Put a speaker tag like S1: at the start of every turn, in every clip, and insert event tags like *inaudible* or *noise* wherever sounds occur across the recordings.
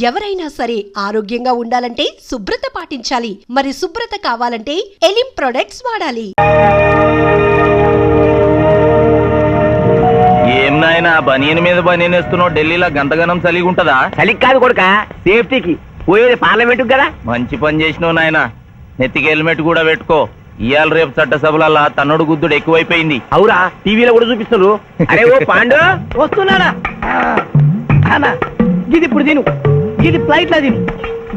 S1: ఎవరైనా సరే ఆరోగ్యంగా ఉండాలంటే శుభ్రత పాటించాలి. మరి శుభ్రత కావాలంటే ఎలిం ప్రొడక్ట్స్ వాడాలి.
S2: ఏం నాయనా బనియన్ మీద బనియన్ వేస్తున్నావు? ఢిల్లీలో గంతగనం చలిగి ఉంటదా?
S3: చలికి కాదు కొడుక సేఫ్టీకి. పోయేది పార్లమెంట్ కదా?
S2: మంచి పని చేసినావు నాయనా. నెత్తికి హెల్మెట్ కూడా పెట్టుకో. ఇవాళ రేపు చట్టసభలల్లా తన్నుడు గుద్దుడు ఎక్కువైపోయింది.
S3: అవురా టీవీలో కూడా చూపిస్తున్నారు. అరే ఓ పాండు
S4: వస్తున్నారా అన్నా గిది ఇప్పుడు తిను. గిది ఫ్లైట్లో తిను.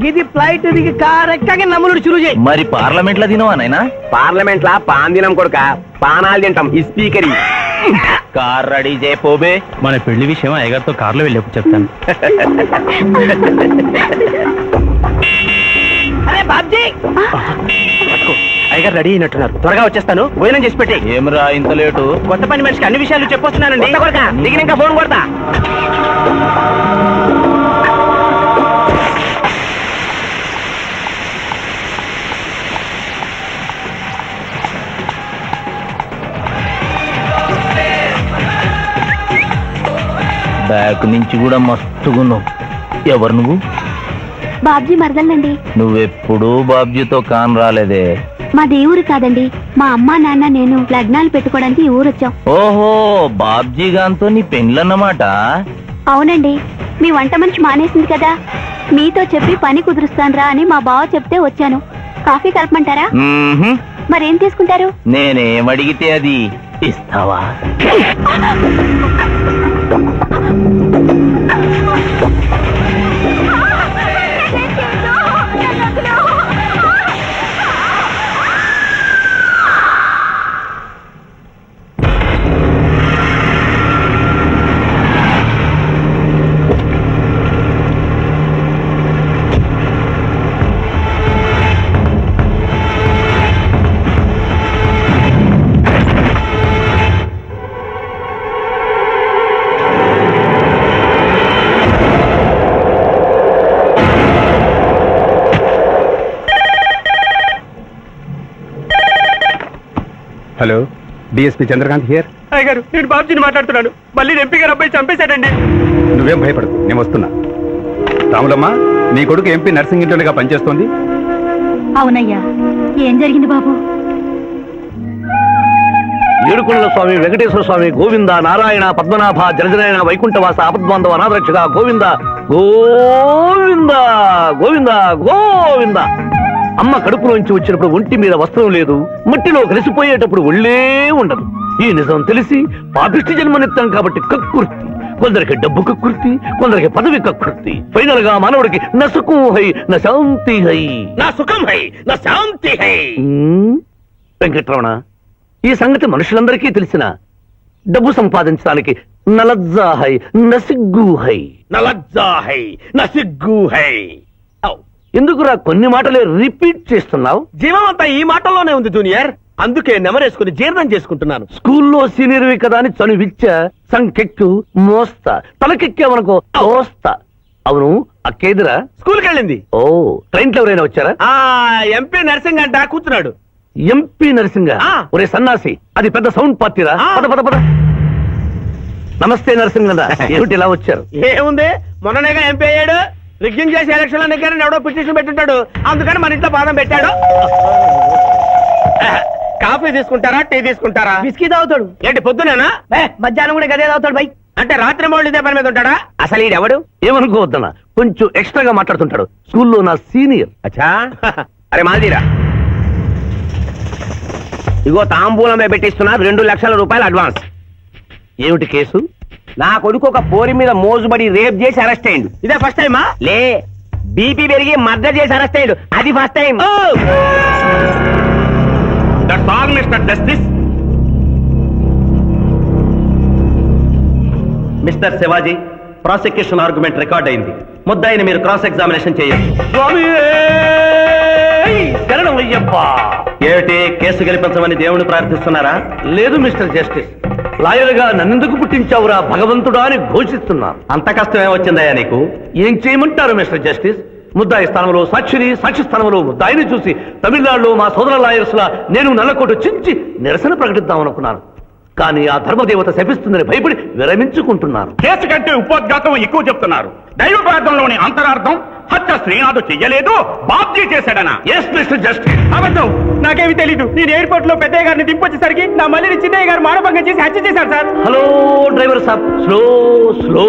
S4: గిది ఫ్లైట్ దిగి కరెక్ట్గా నమ్ములుడు చురు చేయి.
S2: మరి పార్లమెంట్లో తినవా నాయనా?
S3: పార్లమెంట్ లా పాన్ తినం కొడుక. పానాలు తింటాం ఈ స్పీకర్
S2: కార్ రెడీ చేయపోబే
S5: మన పెళ్ళి విషయం అయ్యగారితో కార్లో వెళ్ళేప్పుడు చెప్తాను.
S4: అరే బాబ్జీ!
S3: అయ్యగారు రెడీ అయినట్టున్నారు. త్వరగా వచ్చేస్తాను. భోజనం చేసి పెట్టి
S2: ఏమిరా ఇంత లేటు?
S3: కొత్త పని మనిషికి అన్ని విషయాలు చెప్పొస్తున్నానండి. కొడుక? దిగినాక ఫోన్ కొడతా.
S2: బ్యాక్ నుంచి కూడా మస్తుగున్నావు ఎవరు నువ్వు?
S6: బాబ్జీ మరదలండి
S2: నువ్వెప్పుడూ బాబ్జీతో కాన్ రాలేదే.
S6: మా దేవురు కాదండి. మా అమ్మ నాన్న నేను లగ్నాలు పెట్టుకోవడానికి ఊరు వచ్చాం
S2: ఓహో బాబ్జీ గాంతో నీ పెండ్లన్నమాట
S6: అవునండి. మీ వంట మనిషి మానేసింది కదా. మీతో చెప్పి పని కుదురుస్తానురా అని మా బావ చెప్తే వచ్చాను. కాఫీ కలపమంటారా. మరేం తీసుకుంటారు?
S2: నేనేం అడిగితే అది? ఇస్తావా?
S7: Hello DSP Chandrakanth here?
S3: అయ్యగారు నేను బాబుజీని మాట్లాడుతున్నాను. మళ్ళీ ఎంపీ గారు అబ్బాయి చంపేశాడండి.
S7: నువ్వేం భయపడకు నేను వస్తున్నా. రాములమ్మ నీ కొడుకు ఎంపీ నర్సింగ్ ఇంటర్గా పనిచేస్తోంది?
S6: అవునయ్యా ఏం జరిగింది బాబు?
S8: ఏడుకొండల స్వామి వెంకటేశ్వర స్వామి గోవింద నారాయణ పద్మనాభ జలజనాయన వైకుంఠవాస ఆపద్బాంధవ అనాథరక్షక గోవింద గోవింద గోవింద గోవింద. అమ్మ కడుపులోంచి వచ్చినప్పుడు ఒంటి మీద వస్త్రం లేదు మట్టిలో కలిసిపోయేటప్పుడు ఒళ్ళే ఉండదు. ఈ నిజం తెలిసి పాపిష్టి జన్మనిత్తాం కాబట్టి కక్కుర్తి కొందరికి డబ్బు కక్కుర్తి కొందరికి పదవి కక్కుర్తి. ఫైనల్గా మానవుడికి నసుకు హై నా శాంతి హై.
S3: నా సుఖం హై నా శాంతి హై.
S8: వెంకట్రమణ ఈ సంగతి మనుషులందరికీ తెలిసిన డబ్బు సంపాదించడానికి నలజ్జా హై నసిగ్గు హై.
S3: నా లజ్జా హై నా సిగ్గు హై.
S8: ఎందుకురా కొన్ని మాటలే రిపీట్ చేస్తున్నావు?
S3: జీవం అంతా ఈ మాటల్లోనే ఉంది జూనియర్. అందుకే నెమరేసుకుని జీర్ణం చేసుకుంటున్నాను.
S8: స్కూల్లో సీనియర్వి కదా అని చనువిచ్చ సంకెక్కు మోస్తా. తలకెక్కావనుకో తోస్తా. అవును అక్కేదిరా?
S3: స్కూల్కి వెళ్ళింది
S8: ఓ ట్రైన్లో ఎవరైనా వచ్చారా?
S3: ఆ ఎంపీ నర్సింగ్ అంట కూర్చున్నాడు.
S8: ఎంపీ నరసింగ
S3: ఆ.
S8: ఒరే సన్నాసి అది పెద్ద సౌండ్ పార్టీరా?
S3: ఆ.
S8: పద పద పద. నమస్తే నరసింగ *laughs* ఏమిటి ఇలా వచ్చారు?
S3: ఏముంది? మొన్ననేగా ఎంపీ అయ్యాడు. రిగ్గింగ్ చేసి ఎలక్షన్లో నెగ్గారని ఎవడో పిటిషన్ పెట్టుంటాడు. అందుకని మన ఇంట్లో బాదం పెట్టాడు. కాఫీ తీసుకుంటారా టీ తీసుకుంటారా?
S4: బిస్కీ తాగుతాడు.
S3: ఏంటి పొద్దునేనా?
S4: ఏ, మధ్యాహ్నం కూడా గదే తాగుతాడు బై.
S3: అంటే రాత్రి మౌళ్ళు ఇదే పని మీద ఉంటాడా? అసలు ఈడెవడు?
S8: ఏమనుకోవద్దన్నా కొంచెం ఎక్స్ట్రాగా మాట్లాడుతుంటాడు. స్కూల్లో నా సీనియర్.
S3: అచ్చా? అరే మాల్దీరా ఇగో తాంబూలమే పెట్టిస్తున్నా రెండు లక్షల రూపాయలు అడ్వాన్స్.
S8: ఏమిటి కేసు?
S3: నా కొడుకు ఒక పోరి మీద మోజుబడి రేప్ చేసి అరెస్ట్ అయ్యిండు. ఇదే ఫస్ట్ టైమా లే బీపీ పెరిగి మర్డర్ చేసి అరెస్ట్ అయ్యాడు. అది first time mister justice
S9: mister Shivaji prosecution argument record అయింది. ముద్దాయిని మీరు క్రాస్ ఎగ్జామినేషన్ చేయొచ్చు.
S8: అయ్యప్పా!
S9: ఏమిటి? కేసు గెలిపించమని దేవుని ప్రార్థిస్తున్నారా?
S8: లేదు మిస్టర్ జస్టిస్ లాయర్గా నన్నెందుకు పుట్టించావురా భగవంతుడా అని ఘోషిస్తున్నాను.
S9: అంత కష్టమే వచ్చిందయ్యా నీకు?
S8: ఏం చేయమంటారు మిస్టర్ జస్టిస్? ముద్దాయి స్థానంలో సాక్షిని సాక్షి స్థానంలో ముద్దాయిని చూసి తమిళనాడులో మా సోదర లాయర్స్ లా నేను నల్లకోటు చించి నిరసన ప్రకటిద్దాం అనుకున్నాను కానీ ఆ ధర్మదేవత శపిస్తుందని భయపడి విరమించుకుంటున్నాను.
S7: కేసు కంటే ఉపోద్ఘాతం ఎక్కువ చెప్తున్నారు. దైవ ప్రార్థనలోని అంతరార్థం హత్య శ్రీనాథు చెయ్యలేదు బాబ్జీ చేశాడనా?
S8: ఎస్ మిస్టర్ జస్టిస్
S4: అబద్ధం. నాకేమి తెలీదు. నేను ఎయిర్పోర్ట్లో పెద్దయ్య గారిని దింపొచ్చేసరికి నా మళ్ళీ చిన్నయ్య గారు మానభంగం చేసి హత్య చేశారు సార్.
S8: హలో డ్రైవర్ సాబ్. Slow slow.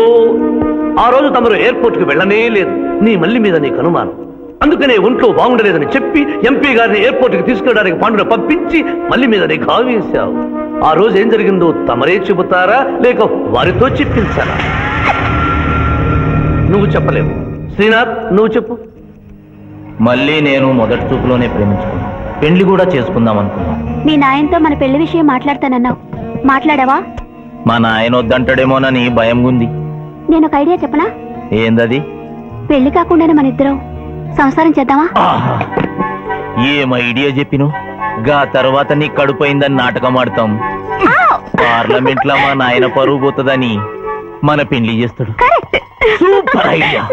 S8: ఆ రోజు తమరు ఎయిర్పోర్ట్కి వెళ్ళనే లేదు. నీ మల్లి మీద నీకు అనుమానం. అందుకనే ఒంట్లో బాగుండలేదని చెప్పి ఎంపీ గారిని ఎయిర్పోర్ట్కి తీసుకెళ్ళడానికి పాండును పంపించి మల్లి మీద నీకు ఆవేశావు. ఆ రోజు ఏం జరిగిందో తమరే చెబుతారా? లేక వారితో చెప్పించారా నువ్వు చెప్పలేవు. శ్రీనాథ్ నువ్వు చెప్పు.
S2: మళ్ళీ నేను మొదటి చూపులోనే ప్రేమించుకున్నాను. పెళ్ళి కూడా చేసుకుందాం అనుకున్నాను.
S6: మీ నాయనతో మన పెళ్ళి విషయం మాట్లాడతానన్నావు. మాట్లాడావా?
S2: మా నాయన వద్దంటాడేమోనని భయం ఉంది
S6: నేను ఒక ఐడియా చెప్పనా?
S2: ఏందది?
S6: పెళ్ళి కాకుండానే మన ఇద్దరం సంసారం చేద్దామా?
S2: ఆహా. ఏం ఐడియా చెప్పిను గా తర్వాత నీ కడుపోయిందని నాటకం ఆడతాం. పార్లమెంట్లో మా నాయన పరువు పోతుందని మన పెళ్ళి చేస్తాడు. Super idea.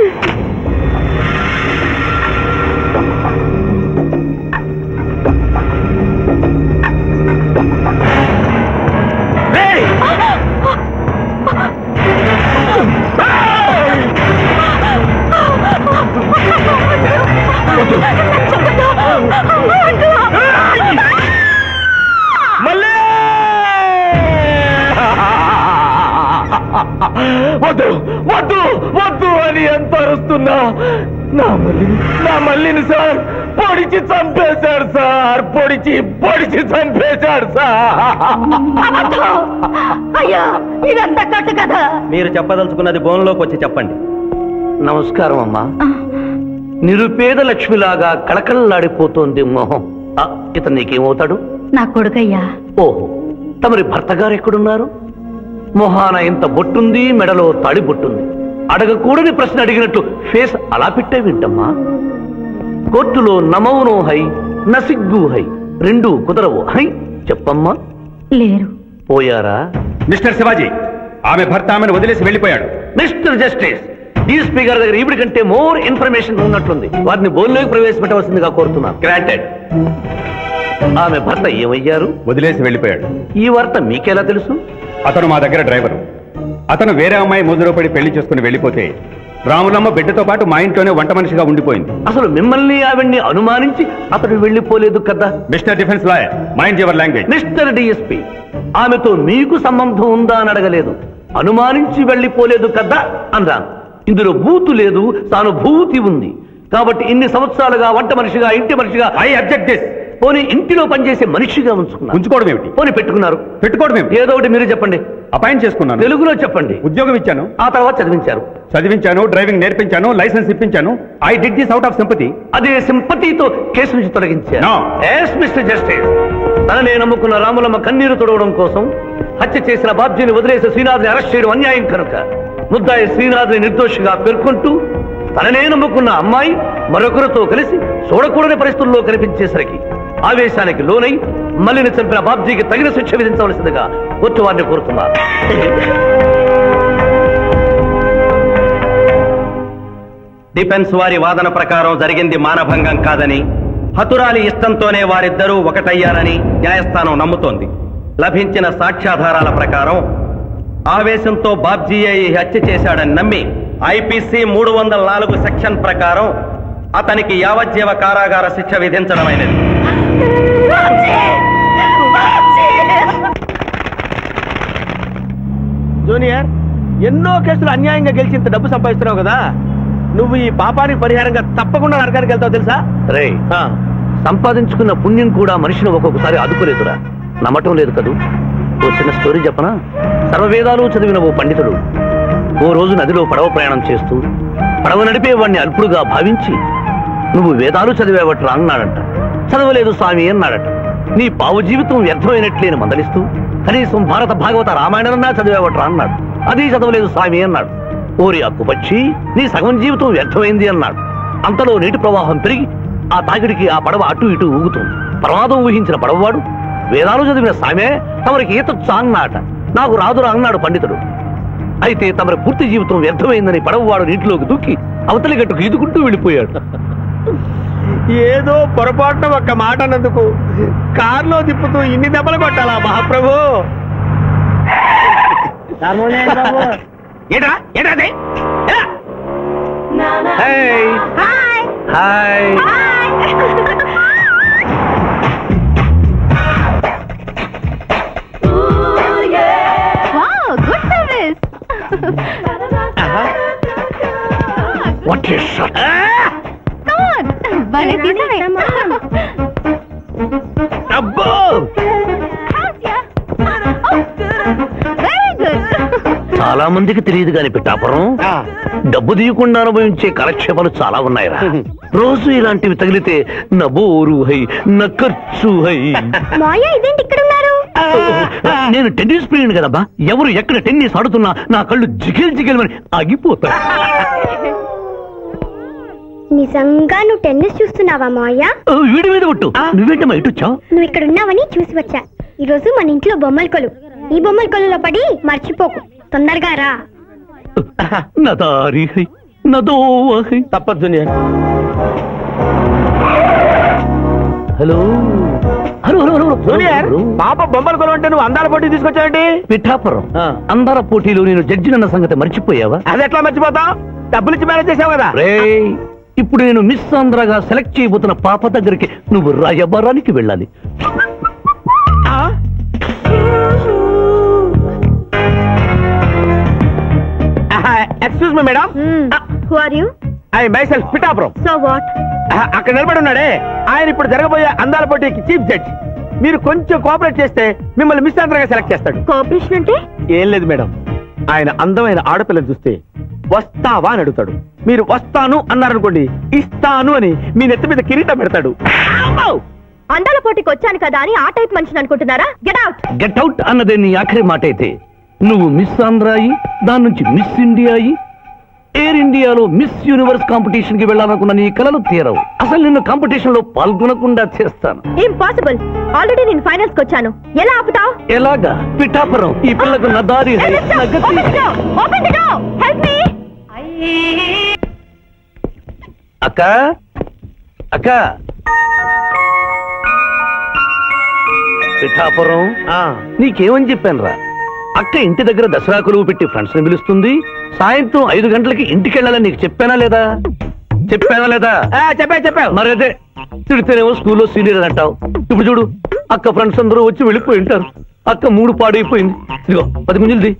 S2: మల్లిని సార్ పొడిచి చంపేశాడు సార్ పొడిచి పొడిచి చంపేశాడు సార్.
S6: అయ్యో ఇదంతా కట్టు కదా
S9: మీరు చెప్పదలుచుకున్నది బోన్లోకి వచ్చి చెప్పండి.
S8: నమస్కారం అమ్మా. నిరుపేద లక్ష్మిలాగా కళకళలాడిపోతోంది మొహం. ఆ, ఇతను నీకేమవుతాడు?
S6: నా కొడుకయ్యా.
S8: ఓహో తమరి భర్త గారు ఎక్కడున్నారు? మొహాన ఇంత బొట్టుంది మెడలో తాడి బొట్టుంది. అడగకూడని ప్రశ్న అడిగినట్లు ఫేస్ అలా పెట్టే వింటమ్మా. కోర్టులో నమౌనో హై నసిగ్గు హై. రెండు కుదరవు. హై చెప్పమ్మా.
S6: లేరు.
S8: పోయారా?
S7: మిస్టర్ శివాజీ ఆమె భర్త ఆమెను వదిలేసి వెళ్ళిపోయాడు.
S8: మిస్టర్ జస్టిస్ ఈ స్పీకర్ దగ్గర ఈవిడి కంటే మోర్ ఇన్ఫర్మేషన్ ఉన్నట్లుంది. వారిని బోల్లోకి ప్రవేశపెట్టవలసిందిగా కోరుతున్నాను. గ్రాంటెడ్ ఆమె భర్త ఏమయ్యారు?
S7: వదిలేసి వెళ్ళిపోయాడు.
S8: ఈ వార్త మీకెలా తెలుసు?
S7: అతను మా దగ్గర డ్రైవరు. అతను వేరే అమ్మాయి ముద్రలో పడి పెళ్ళి చేసుకుని వెళ్ళిపోతే రాములమ్మ బిడ్డతో పాటు మా ఇంట్లోనే వంట మనిషిగా ఉండిపోయింది.
S8: అసలు మిమ్మల్ని ఆవిడ్ని అనుమానించి అతడు వెళ్ళిపోలేదు కదా?
S7: Mister defence lawyer mind your language.
S8: Mister DSP ఆమెతో మీకు సంబంధం ఉందా అని అడగలేదు. అనుమానించి వెళ్ళిపోలేదు కదా? అన్నాను. ఇందులో బూతు లేదు తాను భూతి ఉంది. కాబట్టి ఇన్ని సంవత్సరాలుగా వంట మనిషిగా ఇంటి మనిషిగా
S7: ఐ అబ్జెక్ట్ దిస్
S8: పోనీ ఇంటిలో పనిచేసే మనిషిగా ఉంచుకున్నారు
S7: ఉంచుకోవడం ఏమిటి?
S8: పోనీ పెట్టుకున్నారు.
S7: పెట్టుకోవడం ఏమిటి?
S8: ఏదో ఒకటి మీరు చెప్పండి.
S7: అపాయింట్ చేసుకున్నాను.
S8: తెలుగులో చెప్పండి.
S7: ఉద్యోగం ఇచ్చాను.
S8: ఆ తర్వాత చదివించారు.
S7: చదివించాను డ్రైవింగ్ నేర్పించాను licence ఇప్పించాను. I did this out of sympathy.
S8: అదే సింపతితో కేసు నుంచి. ఎస్ మిస్టర్ జస్టిస్ తననే నమ్ముకున్న రాములమ్మ కన్నీరు తొడవడం కోసం హత్య చేసిన బాబ్జీని వదిలేసి శ్రీనాథ్ని అరెస్ట్ చేయడం అన్యాయం కనుక ముద్దాయి శ్రీనాథ్ని నిర్దోషిగా పేర్కొంటూ తననే నమ్ముకున్న అమ్మాయి మరొకరితో కలిసి చూడకూడని పరిస్థితుల్లో కనిపించేసరికి ఆవేశానికి లోనై మల్లిని చంపిన బాబ్జీకి తగిన శిక్ష విధించవలసిందిగా కోర్టు వారిని కోరుతున్నారు
S9: డిఫెన్స్ వారి వాదన ప్రకారం జరిగింది మానభంగం కాదని హతురాలి ఇష్టంతోనే వారిద్దరూ ఒకటయ్యారని న్యాయస్థానం నమ్ముతోంది. లభించిన సాక్ష్యాధారాల ప్రకారం ఆవేశంతో బాబ్జీయే ఈ హత్య చేశాడని నమ్మి ఐపీసీ మూడు వందల నాలుగు సెక్షన్ ప్రకారం అతనికి యావజ్జీవ కారాగార శిక్ష విధించడమైనది.
S4: జూనియర్ ఎన్నో కేసులు అన్యాయంగా గెలిచి ఇంత డబ్బు సంపాదిస్తున్నావు కదా. నువ్వు ఈ పాపానికి పరిహారంగా తప్పకుండా నరకానికి వెళ్తావు తెలుసా?
S8: రే సంపాదించుకున్న పుణ్యం కూడా మనిషిని ఒక్కొక్కసారి అదుపులేదురా. నమ్మటం లేదు కదూ. ఓ చిన్న స్టోరీ చెప్పనా? సర్వవేదాలు చదివిన ఓ పండితుడు ఓ రోజు నదిలో పడవ ప్రయాణం చేస్తూ పడవ నడిపే వాడిని అల్పుడుగా భావించి నువ్వు వేదాలు చదివేవట్రా అన్నాడట. చదవలేదు స్వామి అన్నాడట. నీ పావు జీవితం వ్యర్థమైనట్లేని మందలిస్తూ కనీసం భారత భాగవత రామాయణన్నా చదివేవట్రా అన్నాడు. అది చదవలేదు స్వామి అన్నాడు. ఓరి అక్కుపక్షి నీ సగం జీవితం వ్యర్థమైంది అన్నాడు. అంతలో నీటి ప్రవాహం పెరిగి ఆ తాకిడికి ఆ పడవ అటు ఇటు ఊగుతుంది. ప్రమాదం ఊహించిన పడవవాడు వేదాలు చదివిన సామే తమరికి ఈత చాన్నాట నాకు రాదురా అన్నాడు పండితుడు. అయితే తమరి పూర్తి జీవితం వ్యర్థమైందని పడవవాడు నీటిలోకి దూకి అవతలి గట్టుకు ఈదుకుంటూ వెళ్ళిపోయాడు.
S4: ఏదో పొరపాటున ఒక్క మాట అన్నందుకు కారులో తిప్పుతూ ఇన్ని దెబ్బలు కొట్టాలా మహాప్రభు?
S8: హాయ్ హాయ్
S6: వావ్ గుడ్ భలే తీసావే
S8: అబ్బో!
S6: వెరీ గుడ్
S8: చాలా మందికి తెలియదు కాని పిట్టాపురం డబ్బు తీయకుండా అనుభవించే కాలక్షేపాలు చాలా ఉన్నాయిరా. రోజు ఇలాంటివి తగిలితే నా బోరు హై నా ఖర్చు హై.
S6: మాయ ఇదేంటి ఇక్కడ ఉన్నారు?
S8: నేను టెన్నిస్ ప్లేయర్ కదబ్బా. ఎవరు ఎక్కడ టెన్నిస్ ఆడుతున్నా నా కళ్ళు జిగిల్ జిగిల్ అని ఆగిపోతాయి.
S6: నిజంగా నువ్వు టెన్నిస్ చూస్తున్నావా మాయ
S8: ఓ, వీడి మీద కొట్టు నువ్వేంటమ్మా ఇటు వచ్చావు?
S6: నువ్వు ఇక్కడ ఉన్నావని చూసి వచ్చా. ఈ రోజు మన ఇంట్లో బొమ్మల కొలు. ఈ బొమ్మల కొలులో పడి మర్చిపోకు. తొందరగా రా.
S3: తప్పదు
S8: hello. Hello hello
S3: hello
S8: junior.
S3: పాప బొమ్మల కొలు అంటే నువ్వు అందాల పోటీ తీసుకొచ్చావంటి?
S8: పిఠాపురం.
S3: ఆ.
S8: అందర పోటీలో నేను జడ్జినన్న సంగతి మర్చిపోయావా?
S3: అది ఎట్లా మర్చిపోతావు? డబ్బులు ఇచ్చి మేనేజ్ చేసావు కదా.
S8: రేయ్ ఇప్పుడు నేను మిస్ ఆంధ్రగా సెలెక్ట్ చేయబోతున్న పాప దగ్గరికి నువ్వు రాయబారానికి వెళ్ళాలి.
S3: Excuse me
S6: madam who are
S3: you I myself
S6: Pithapuram so
S3: what అక్కడ నిలబడి ఉన్నాడే ఆయన ఇప్పుడు జరగబోయే అందాల పోటీకి చీఫ్ జడ్జ్. మీరు కొంచెం కోఆపరేట్ చేస్తే మిమ్మల్ని మిస్ ఆంధ్రగా సెలెక్ట్ చేస్తాడు.
S6: కోఆపరేషన్ అంటే?
S3: ఏం లేదు మేడం ఆయన అందమైన ఆడపిల్లని చూస్తే వస్తావా అని అడుగుతాడు. మీరు వస్తాను అన్నారనుకోండి ఇస్తాను అని మీ నెత్తి మీద కిరీటం పెడతాడు.
S6: అందాల పోటీకి వచ్చాను కదా అని ఆ టైప్ మనిషిని అనుకుంటున్నారా? గెట్ అవుట్
S8: గెట్ అవుట్ అన్నదే నీ ఆఖరి మాట అయితే నువ్వు మిస్ ఆంధ్ర అయి దాని నుంచి మిస్ ఇండియా అయి ఎయిర్ ఇండియాలో మిస్ యూనివర్స్ కాంపిటీషన్కి వెళ్ళాలనుకున్న నీ కలలు తీరవు. అసలు నిన్ను కాంపిటీషన్లో పాల్గొనకుండా చేస్తాను.
S6: ఇంపాసిబుల్ ఆల్రెడీ నేను ఫైనల్స్కి వచ్చాను. ఎలా ఆపుతావ్?
S8: ఎలాగా? పిఠాపురం. ఈ పిల్లకు నా దారి హై, నా గతి అక్క? అక్క? పిఠాపురం? నీకేమని చెప్పాను రా అక్క ఇంటి దగ్గర దసరా కొలువు పెట్టి ఫ్రెండ్స్ని పిలుస్తుంది. సాయంత్రం ఐదు గంటలకి ఇంటికి వెళ్ళాలని నీకు చెప్పానా లేదా? చెప్పానా లేదా?
S3: చెప్పా చెప్పావు
S8: మరి అదే తిడితేనేమో స్కూల్లో సీనియర్ అని అంటావు. ఇప్పుడు చూడు అక్క ఫ్రెండ్స్ అందరూ వచ్చి వెళ్ళిపోయి ఉంటారు. అక్క మూడు పాడైపోయింది. ఇదిగో పది గుంజులది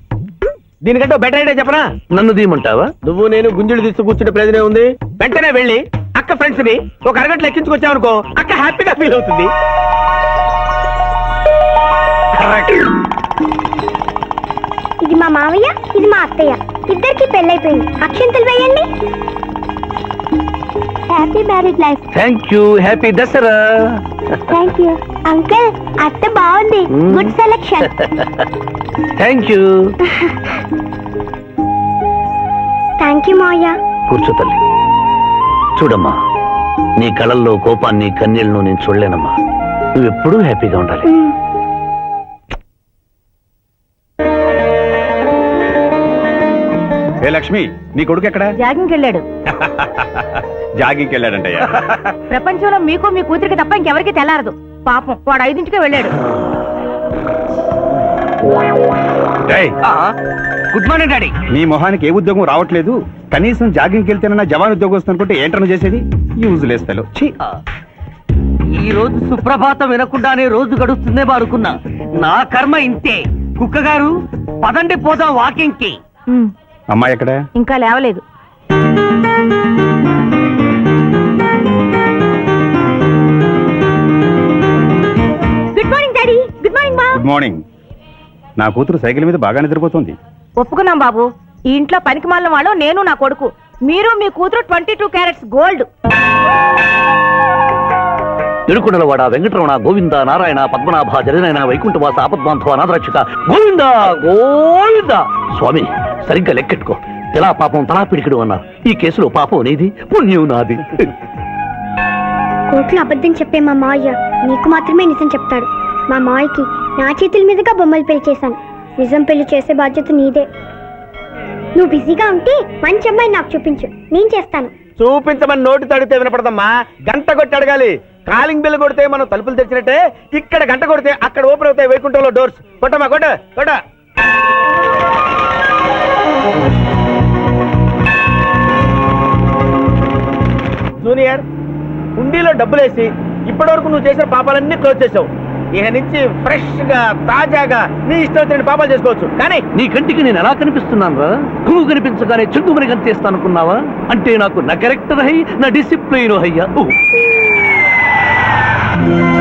S3: దీనికంటే బెటర్ ఐడియా చెప్పనా?
S8: నన్ను దీయమంటావా
S3: నువ్వు నేను గుంజులు తీసి కూర్చుంటే ప్రయోజనం ఉంది వెంటనే వెళ్ళి అక్క ఫ్రెండ్స్ని ఒక అరగంట ఎక్కించుకొచ్చావు అనుకో అక్క హ్యాపీగా ఫీల్ అవుతుంది.
S6: ఇది మా మావయ్య ఇది మా అత్తయ్య. ఇద్దరికి పెళ్ళైపోయింది. అక్షంతలు వేయండి. Happy marriage life
S8: thank you happy Dasara
S6: thank you uncle అత్త బాగుంది.
S8: Hmm.
S6: Good selection
S8: thank you
S6: thank you మావయ్య
S8: కూర్చో తల్లి. చూడమ్మా నీ కళల్లో కోపాన్ని కన్నీళ్ళను నేను చూడలేనమ్మా. నువ్వెప్పుడూ హ్యాపీగా ఉండాలి.
S7: ఏ లక్ష్మి నీ కొడుకు ఎక్కడ?
S10: జాగింగ్కి వెళ్ళాడు *laughs*
S7: జాగింగ్కి వెళ్ళాడంటయ్యా
S10: ప్రపంచంలో మీకు మీ కూతురికి తప్ప ఇంకెవరికి తెల్లారదు. పాపం వాడు ఐదింటికే వెళ్ళాడు.
S8: Good morning daddy.
S7: నీ మొహానికి ఏ ఉద్యోగం రావట్లేదు? కనీసం జాగింగ్కి వెళ్తేనన్నా జవాన్ ఉద్యోగం వస్తుంది అనుకుంటే ఏంటను చేసేది? యూజ్ లేస్తాలో ఛీ.
S4: ఈ రోజు సుప్రభాతం వినకుండానే రోజు గడుస్తుందే అనుకున్నా. నా కర్మ ఇంతే. కుక్క గారు పదండి పోదాం
S10: వాకింగ్కి
S7: అమ్మాయి ఎక్కడ?
S10: ఇంకా లేవలేదు.
S6: Good morning daddy good morning మా
S7: గుడ్ మార్నింగ్ నా కూతురు సైకిల్ మీద బాగా నిద్రపోతుంది.
S10: ఒప్పుకున్నాం బాబు. ఈ ఇంట్లో పనికి మాలిన వాళ్ళు నేను నా కొడుకు. మీరు మీ కూతురు ట్వంటీ టూ క్యారెట్స్ గోల్డ్.
S8: తిరుకుడలవాడ వెంకటరమణ గోవింద నారాయణ పద్మనాభ జగనైన వైకుంఠవాస ఆపద్బాంధవ అనాథరక్షక గోవింద గోవింద! స్వామి సరిగ్గా లెక్కెట్టుకో. ఎలా పాపం తలా పిడికిడు అన్నారు ఈ కేసులో పాపం నీది పుణ్యం నాది.
S6: కోట్లు అబద్ధం చెప్పే మా మావయ్య నీకు మాత్రమే నిజం చెప్తాడు. మా మావయ్యకి నా చేతుల మీదుగా బొమ్మలు పెళ్ళి చేశాను. నిజం పెళ్ళి చేసే బాధ్యత నీదే. నువ్వు బిజీగా ఉంటే మంచి అమ్మాయి నాకు చూపించు. నేను చేస్తాను.
S3: చూపించమని నోటి తడితే వినపడదమ్మా. గంట కొట్టి అడగాలి. కాలింగ్ బిల్ కొడితే మనం తలుపులు తెచ్చినట్టే ఇక్కడ గంట కొడితే అక్కడ ఓపెన్ అవుతాయి వైకుంఠంలో డోర్స్. కొట్టమ్మా కొట్ట కొట్ట. జూనియర్ హుండీలో డబ్బులేసి ఇప్పటి వరకు నువ్వు చేసిన పాపాలన్నీ క్లోజ్ చేసావు ఇక నుంచి ఫ్రెష్గా తాజాగా నీ ఇష్టం వచ్చిన పాపాలు చేసుకోవచ్చు. కానీ
S8: నీ కంటికి నేను ఎలా కనిపిస్తున్నాను రా? నువ్వు కనిపించగానే చుట్టుమని కనిపిస్తాను అనుకున్నావా అంటే నాకు నా క్యారెక్టర్ హై నా డిసిప్లిన్ హయ్యా Thank
S3: you.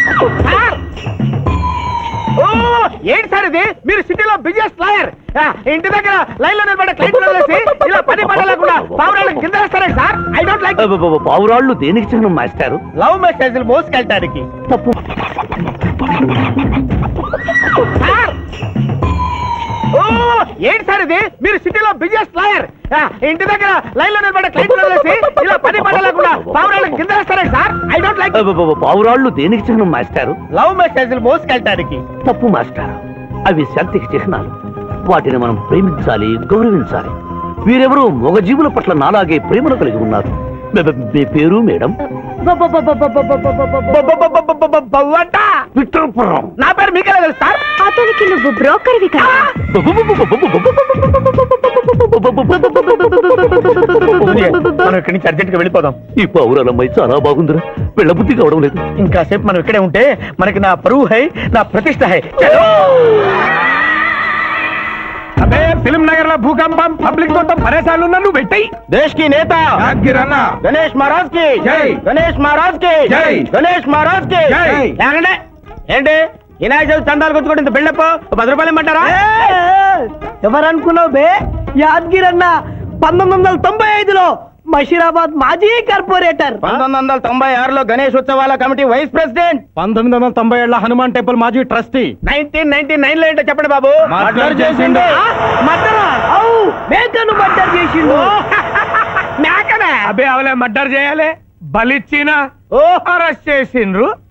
S3: ఏంటి సార్ ఇది? మీరు సిటీలో బిజినెస్ లాయర్. ఇంటి దగ్గర లైన్లో నిలబడే క్లయింట్ వదిలేసి ఇలా పని పని లేకుండా పావురాళ్ళకి కింద వేస్తారే సార్? ఐ డోంట్ లైక్
S8: పావురాళ్ళు దేనికి చిహ్నం మాస్టారు?
S3: లవ్ మెసేజ్లు మోసుకెళ్ళటానికి.
S8: తప్పు.
S3: ఏంటి సార్ ఇది మీరు సిటీలో బిజినెస్ లాయర్ ఇంటి దగ్గర లైన్లో నిలబడే క్లయింట్ వదిలేసి ఇలా పని పని లేకుండా పావురాళ్ళకి కింద వేస్తారే సార్ ఐ డోంట్ లైక్
S8: పావురాళ్ళు దేనికి చిహ్నం మాస్టారు
S3: లవ్ మెసేజ్లు మోసుకెళ్ళటానికి
S8: తప్పు మాస్టర్ అవి శాంతికి చిహ్నాలు వాటిని మనం ప్రేమించాలి గౌరవించాలి వీరెవరూ మొగజీవుల పట్ల నాలాగే ప్రేమను కలిగి ఉన్నారు మీ పేరు మేడం
S3: బవ్వంట నా పేరు మీకెలా తెలుస్తా
S6: అతనికి నువ్వు బ్రోకర్వి కదా
S3: మనం ఇక్కడి నుంచి అర్జెంట్గా వెళ్ళిపోదాం.
S8: ఈ పౌరాలమ్మాయి చాలా బాగుందిరా. వెళ్ళబుద్ధి కావడం లేదు
S3: ఇంకాసేపు మనం ఇక్కడే ఉంటే మనకి నా పరువు హై నా ప్రతిష్ట హై. చలో!
S7: అబే ఫిల్మ్ నగర్లో భూకంపం పబ్లిక్ మొత్తం పరేషాన్లు ఉన్నా నువ్వు పెట్టాయి.
S3: దేశ్కి నేత గణేష్ మహారాజ్కి
S7: జై.
S3: గణేష్ మహారాజ్కి
S7: జై.
S3: గణేష్ మహారాజ్కి
S7: జై.
S3: ఏంటి? వినాయక చవితి చందాలు కొట్టుకుంటే ఇంత బిల్డప్ పది రూపాయలు ఇమ్మంటారా?
S4: ఎవరు అనుకున్నావు బే? యాదగిరి అన్న పంతొమ్మిది వందల తొంభై ఐదులో మషీరాబాద్ మాజీ కార్పొరేటర్.
S3: పంతొమ్మిది వందల తొంభై ఆరులో గణేష్ ఉత్సవాల కమిటీ వైస్ ప్రెసిడెంట్.
S7: పంతొమ్మిది వందల తొంభై ఏళ్ళ హనుమాన్ టెంపుల్ మాజీ ట్రస్టీ.
S3: నైన్టీన్ నైన్టీ నైన్లో ఏంటో చెప్పండి బాబు.
S7: మర్డర్ చేసిండు.
S3: మర్డరా?
S4: అవు మేకను మర్డర్ చేసిండు.
S3: మేకనే?
S7: అబే అవలే మర్డర్ చేయాలి. బలిచ్చిన.
S3: ఓ.
S7: అరెస్ట్ చేసిండ్రు.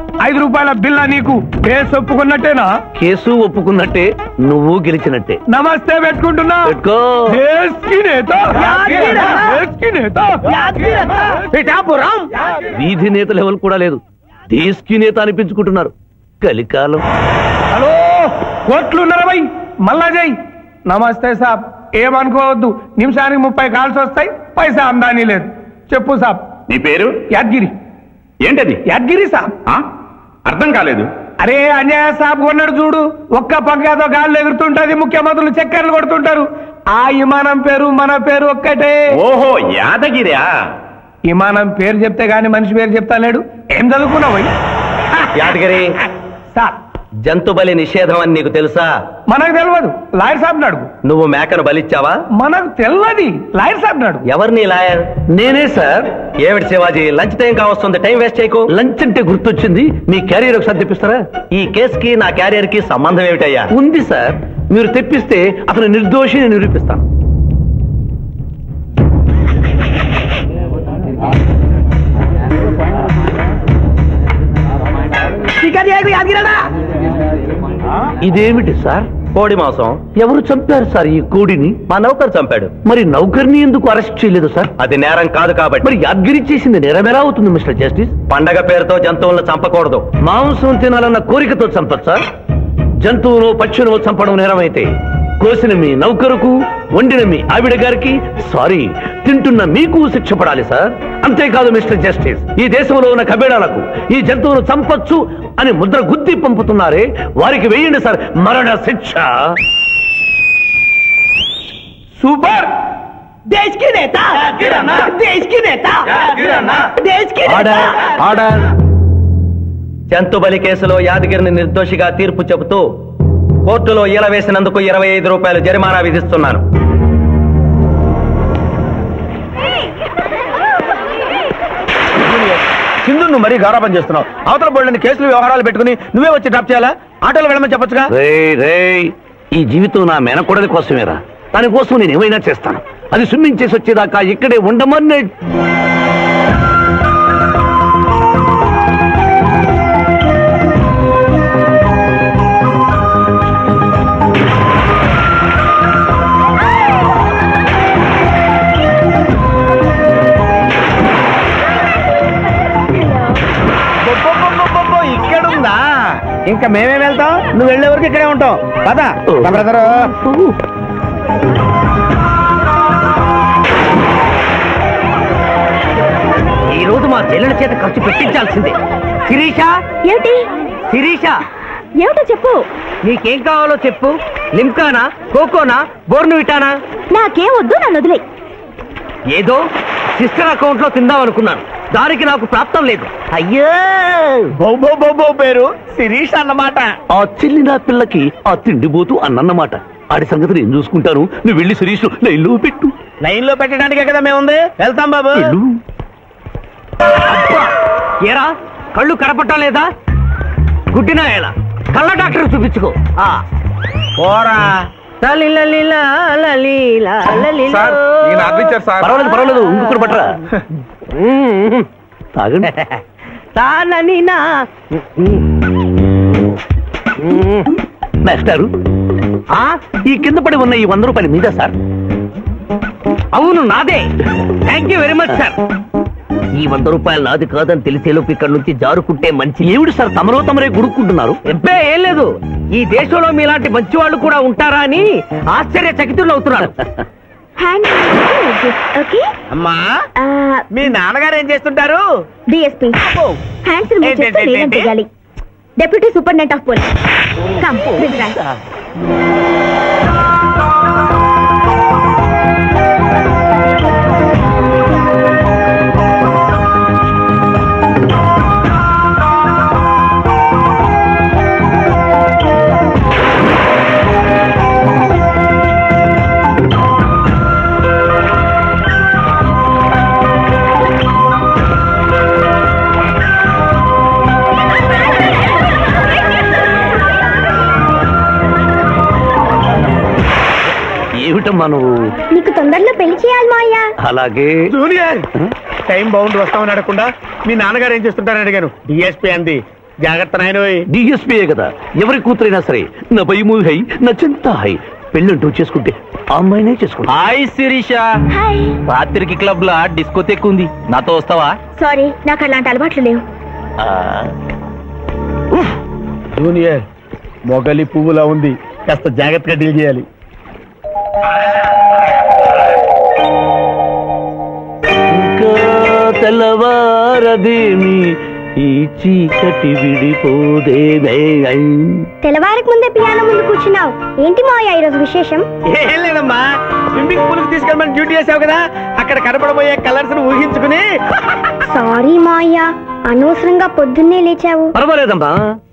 S7: ఐదు రూపాయల బిల్ల నీకు. కేసు ఒప్పుకున్నట్టేనా?
S8: కేసు ఒప్పుకున్నట్టే నువ్వు గెలిచినట్టే.
S7: నమస్తే పెట్టుకుంటున్నా.
S8: పెట్టుకో. వీధి నేత లెవెల్ కూడా లేదు. దేశీ నేత అనిపించుకుంటున్నారు. కలికాలం.
S7: హలో కోట్లు నలభై. మళ్ళా జై. నమస్తే సాబ్. ఏమనుకోవద్దు. నిమిషానికి ముప్పై కాల్స్ వస్తాయి. పైసా అందానీ లేదు. చెప్పు సాబ్.
S11: నీ పేరు?
S7: యాద్గిరి.
S11: ఏంటది?
S7: యాద్గిరి సాబ్.
S11: ఆ? అర్థం కాలేదు.
S7: అరే అన్యాయ సాబ్ కొన్నాడు చూడు. ఒక్క పక్కతో గాల్లో ఎగురుతుంటది ముఖ్యమంత్రులు చక్కర్లు కొడుతుంటారు. ఆ విమానం పేరు మన పేరు ఒక్కటే.
S11: ఓహో యాదగిరా
S7: విమానం పేరు చెప్తే గాని మనిషి పేరు చెప్తా లేడు. ఏం చదువుకున్నావు
S9: యాదగిరి.
S7: సార్
S9: జంతు బలి నిషేధం అని నీకు తెలుసా?
S7: మనకు తెలియదు లాయర్ సాబ్ అడుగు.
S9: నువ్వు మేకను బలిచ్చావా?
S7: మనకు తెలియదు లాయర్ సాబ్ అడుగు.
S9: ఎవరిని లాయర్?
S8: నేనే సార్.
S9: ఏమిటి శివాజీ లంచ్ టైం కావస్తుంది టైం వేస్ట్ చేయకు.
S8: లంచ్ అంటే గుర్తొచ్చింది. మీ క్యారియర్ ఒకసారి తెప్పిస్తారా
S9: ఈ కేసుకి నా క్యారియర్కి సంబంధం ఏమిటయ్యా?
S8: ఉంది సార్. మీరు తెప్పిస్తే అతను నిర్దోషిని నిరూపిస్తాను. ఇదేమిటి సార్?
S9: కోడి మాంసం.
S8: ఎవరు చంపారు సార్ ఈ కోడిని?
S9: మా నౌకరు చంపాడు.
S8: మరి నౌకర్ని ఎందుకు అరెస్ట్ చేయలేదు సార్?
S9: అది నేరం కాదు కాబట్టి.
S8: మరి యాద్గిరి చేసింది నేరమెలా అవుతుంది మిస్టర్ జస్టిస్?
S9: పండగ పేరుతో జంతువులను చంపకూడదు.
S8: మాంసం తినాలన్న కోరికతో చంపచ్చా జంతువును పక్షులను చంపడం నేరమైతే. కోసిన మీ నౌకరుకు వండిన మీ ఆవిడ గారికి సారీ తింటున్న మీకు శిక్ష పడాలి సార్. అంతేకాదు మిస్టర్ జస్టిస్ ఈ దేశంలో ఉన్న కబేడాలకు ఈ జంతువును చంపొచ్చు అని ముద్ర గుద్ది పంపుతున్నారే వారికి వేయండి సార్. మరణ శిక్ష.
S7: సూపర్
S9: జంతు బలి కేసులో యాదగిరిని నిర్దోషిగా తీర్పు చెబుతూ కోర్టులో ఈల వేసినందుకు ఇరవై ఐదు రూపాయలు జరిమానా విధిస్తున్నాను.
S3: సింధు నువ్వు మరీ గారాబం చేస్తున్నావు. అవతల బోళ్ళని కేసులు వ్యవహారాలు పెట్టుకుని నువ్వే వచ్చి డ్రాప్ చేయాలా? ఆటోలో వెళ్ళమని చెప్పొచ్చుగా?
S8: రే రే ఈ జీవితం నా మేనకొడలి కోసమేరా. దానికోసం నేను ఏమైనా చేస్తాను. అది స్విమ్మింగ్ చేసి వచ్చేదాకా ఇక్కడే ఉండమని
S3: ఇంకా మేమే వెళ్తాం? నువ్వు వెళ్ళే వరకు ఇక్కడే ఉంటాం. పదా. బ్రదరు
S4: ఈ రోజు మా చెల్లెల చేత ఖర్చు పెట్టించాల్సిందే. శిరీష?
S10: ఏమిటి?
S4: శిరీష?
S10: ఏమిటో చెప్పు.
S4: నీకేం కావాలో చెప్పు. లిమ్కానా? కోకోనా? బోర్నువిటానా
S10: నాకేం వద్దు నన్ను వదిలే
S4: ఏదో సిస్టర్ అకౌంట్లో తిందాం అనుకున్నాను దానికి నాకు ప్రాప్తం లేదు. అయ్యో!
S3: బొబ్బో బొబ్బో పేరు శిరీష్ అన్నమాట.
S8: ఆ చిల్లి నా పిల్లకి ఆ తిండిపోతూ అన్నమాట. ఆడి సంగతి నేను చూసుకుంటాను? నువ్వు వెళ్ళి శిరీష్ లైన్లో పెట్టు.
S3: లైన్లో పెట్టడానికే కదా మేముంది? వెళ్తాం బాబు!
S4: ఏరా? కళ్ళు కనపట్టం లేదా? గుడ్డినా ఎలా? కళ్ళ డాక్టర్ చూపించుకో. ఆ.
S3: పోరా.
S8: పర్వాలేదు పర్వాలేదు ఇంకొకటి పట్టరా. *laughs* తాగండి. *laughs* మాస్టారు ఈ కింద పడి ఉన్న ఈ వంద రూపాయలు మీద సార్.
S4: అవును నాదే. Thank you very much sir ఈ వంద రూపాయలు నాది కాదని తెలిసేలోపు ఇక్కడ నుంచి జారుకుంటే మంచి
S8: ఏమిటి సార్ తమరో తమరే గుడుక్కుంటున్నారు?
S4: ఎబ్బే ఏం లేదు. ఈ దేశంలో మీలాంటి మంచి వాళ్ళు కూడా ఉంటారా అని ఆశ్చర్య చకితులు అవుతున్నారు. *laughs*
S6: హ్యాండ్ ఓకే
S3: అమ్మా మీ నాన్నగారు ఏం చేస్తుంటారు?
S6: డిఎస్పీ హ్యాండ్స్ రిమూవ్ చేస్తే deputy superintendent of police come
S8: అలాగే
S3: జూనియర్! టైం బౌండ్ వస్తామని అడగకుండా మీ నాన్నగారు ఏం చేస్తుంటారని అడిగాను. డిఎస్పీ అంది. జాగ్రత్త నాయనోయ్.
S8: డిఎస్పీఏ కదా? ఎవరి కూతురైనా సరే నా భయము హై నా చింత హై పెళ్ళంటూ చేసుకుంటే ఆ అమ్మాయినే చేసుకుంటా.
S2: హాయ్ శిరీష. రాత్రికి క్లబ్ లా డిస్కోతెక్ ఉంది నాతో వస్తావా?
S6: సారీ నాకు అలాంటి అలవాట్లు లేవు.
S2: ఆ,
S3: జూనియర్ మొగలి పువ్వులా ఉంది. కాస్త జాగ్రత్తగా డీల్ చేయాలి.
S8: తెల్లవారదేమి ఈ చీకటి విడిపోదేమే
S6: తెల్లవారికి ముందే పియానో ముందు కూర్చున్నావు ఏంటి మావయ్య ఈరోజు విశేషం
S3: ఏం లేదమ్మా స్విమ్మింగ్ పూల్కి తీసుకెళ్ళమని డ్యూటీ చేసావు కదా అక్కడ కనపడబోయే కలర్స్ ఊహించుకుని
S6: సారీ మావయ్య అనవసరంగా పొద్దున్నే లేచావు
S8: పర్వాలేదమ్మా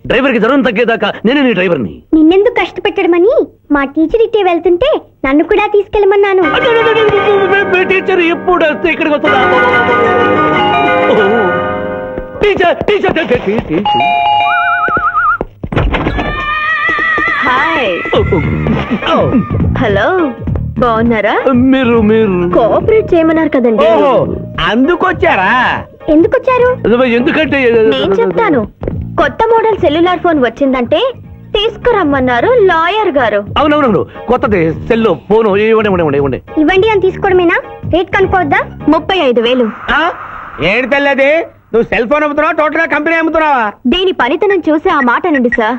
S8: డ్రైవర్కి జ్వరం తగ్గేదాకా నేనే నీ డ్రైవర్ని
S6: నిన్నెందుకు కష్టపెట్టడమని మా టీచర్ ఇట్టే వెళ్తుంటే నన్ను కూడా తీసుకెళ్ళమన్నాను
S8: టీచర్ ఎప్పుడు వస్తే ఇక్కడికి వస్తుందా
S10: హాయ్ హలో బాగున్నారా?
S8: మీరు మీరు.
S10: కోఆపరేట్ చేయమన్నారు కదండి.
S3: ఓహో అందుకొచ్చారా?
S6: ఎందుకు వచ్చారు
S8: ఎందుకంటే
S10: నేను చెప్తాను. కొత్త మోడల్ సెల్యులార్ ఫోన్ వచ్చిందంటే తీసుకురమ్మన్నారు లాయర్ గారు.
S8: అవునవునవును. కొత్తది సెల్లో ఫోను. ఇవ్వండి ఇవ్వండి ఇవ్వండి ఇవ్వండి
S6: అని తీసుకోవడమేనా? రేట్ కనుక్కోవద్దా?
S10: ముప్పై ఐదు వేలు?
S3: ఏంటి తెల్లది? నువ్వు సెల్ ఫోన్ అమ్ముతున్నావా? టోటల్గా కంపెనీ అమ్ముతున్నావా?
S10: దీని పనితనం చూసి ఆ మాట నండి సార్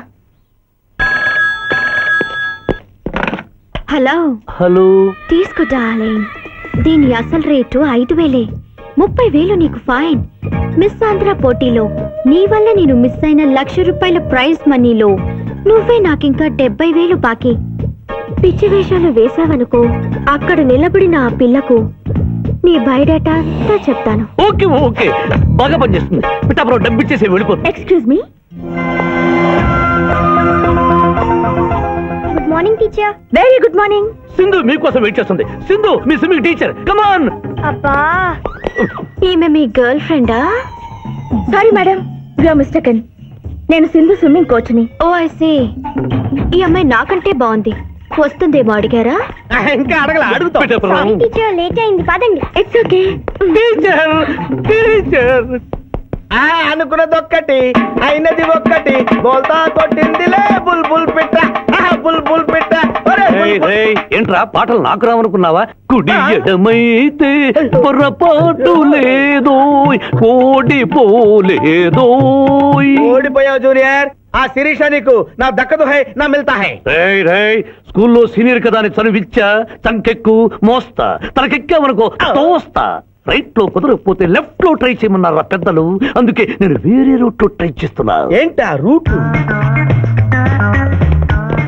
S10: హలో.
S8: హలో.
S10: తీసుకో డార్లింగ్ దీని అసలు రేటు ఐదు వేలే.
S6: ముప్పై వేలు నీకు ఫైన్. మిస్ ఆంధ్ర పోటీలో నీ వల్ల నేను మిస్ అయిన లక్ష రూపాయల ప్రైజ్ మనీలో నువ్వే నాకింకా డెబ్బై వేలు బాకీ. పిచ్చి వేషాలు వేశావనుకో అక్కడ నిలబడిన ఆ పిల్లకు నీ బయోడేటా అంతా చెప్తాను.
S8: Okay okay. బాగా పనిచేస్తుంది. పిఠాపురం డబ్బిచ్చేసి వెళ్ళిపోతుంది
S6: excuse me good morning teacher very good morning
S8: Sindhu మీకోసం వెయిట్ చేస్తుంది. సింధు మీ స్విమ్మింగ్ టీచర్. కమాన్
S6: అబ్బా ఈమె మీ గర్ల్ ఫ్రెండా సారీ మేడం యు మిస్టేకన్ నేను సింధు స్విమ్మింగ్ కోచ్ని ఓ ఐ సీ ఈ అమ్మాయి నాకంటే బాగుంది. వస్తుందేమో అడిగారా?
S3: ఇంకా అడగల అడుగుతాం.
S8: పిఠాపురం
S6: టీచర్ లేట్ అయింది పదండి. ఇట్స్ ఓకే
S8: టీచర్ టీచర్
S3: ఆ అనుకున్నది ఒక్కటి అయినది ఒక్కటి. బోల్తా కొట్టిందిలే బుల్ బుల్ పిట్ట. బుల్ బుల్ పిట్ట
S8: ఏంట్రా పాటలు నాకు రావనుకున్నావా కుడి ఎడమైతే పొరపాటు లేదో కోడి పోలేదోయ్
S3: ఓడిపోయావు జూనియర్. ఆ శిరీష నీకు నా దక్కదు హై నా మిల్తా హై.
S8: రేయ్ రేయ్ స్కూల్లో సీనియర్ కదా అని చనువిచ్చా చంకెక్కు మోస్తా తనకెక్కామనుకో తోస్తా. రైట్లో కుదరకపోతే లెఫ్ట్లో ట్రై చేయమన్నారా పెద్దలు? అందుకే నేను వేరే రూట్లో ట్రై చేస్తున్నా.
S3: ఏంటా రూట్?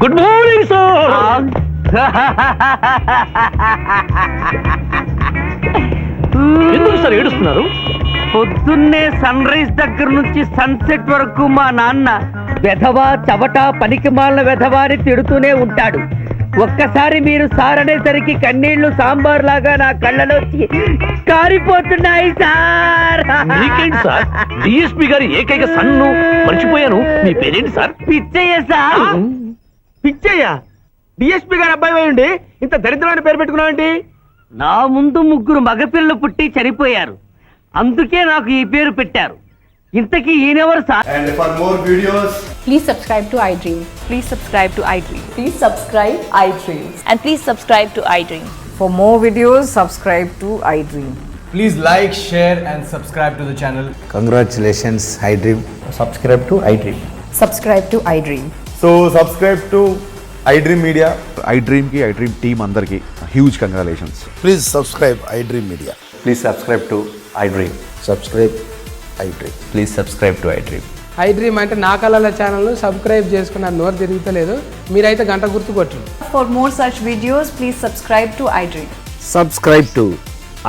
S8: Good morning sir. ఎందుకు సార్ ఏడుస్తున్నారు?
S4: పొద్దున్నే సన్ రైజ్ దగ్గర నుంచి సన్సెట్ వరకు మా నాన్న వెధవా చవట పనికి మాలిన వెధవా అని తిడుతూనే ఉంటాడు. ఒక్కసారి మీరు సార్ అనేసరికి కన్నీళ్ళు సాంబార్ లాగా నా కళ్ళలోకి కారిపోతున్నాయి సార్.
S8: మీకేంటి సార్? డిఎస్పి గారి ఏకైక సన్ను. మర్చిపోయాను. మీ పేరేంటి సార్?
S4: పిచ్చయ్య సార్.
S3: పిచ్చయ్యా డిఎస్పీ గారు అబ్బాయి అయి ఉండి ఇంత దరిద్రమైన పేరు పెట్టుకున్నావేంటి?
S4: నా ముందు ముగ్గురు మగపిల్లలు పుట్టి చనిపోయారు. అందుకే నాకు ఈ పేరు పెట్టారు. ఇంతకీ ఈయనెవరు sir
S12: And for more videos,
S10: Please subscribe to iDream. Please subscribe to iDream. Please subscribe iDream. And please subscribe to iDream. For more videos, subscribe to iDream.
S12: please like, share, and subscribe to the channel.
S13: Congratulations, iDream.
S12: Subscribe to iDream.
S10: Subscribe to iDream.
S12: So, subscribe to iDream Media.
S13: IDream కి I dream team అందరికి huge congratulations
S12: Please subscribe iDream Media.
S13: Please
S12: subscribe
S13: to iDream. Please subscribe to
S14: iDream iDream అంటే నా కళల channel subscribe చేసుకున్న నోరు తిరుగుతలేదు. మీరైతే గంట గుర్తు కొట్టండి.
S10: For more such videos, please subscribe to iDream.
S8: Subscribe
S5: to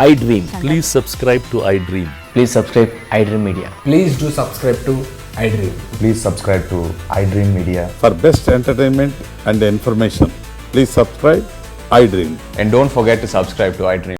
S5: iDream please subscribe to
S13: iDream please subscribe iDream media
S12: Please do subscribe to iDream.
S13: Please subscribe to
S11: iDream media for best entertainment and information please subscribe
S13: iDream and don't forget to subscribe to iDream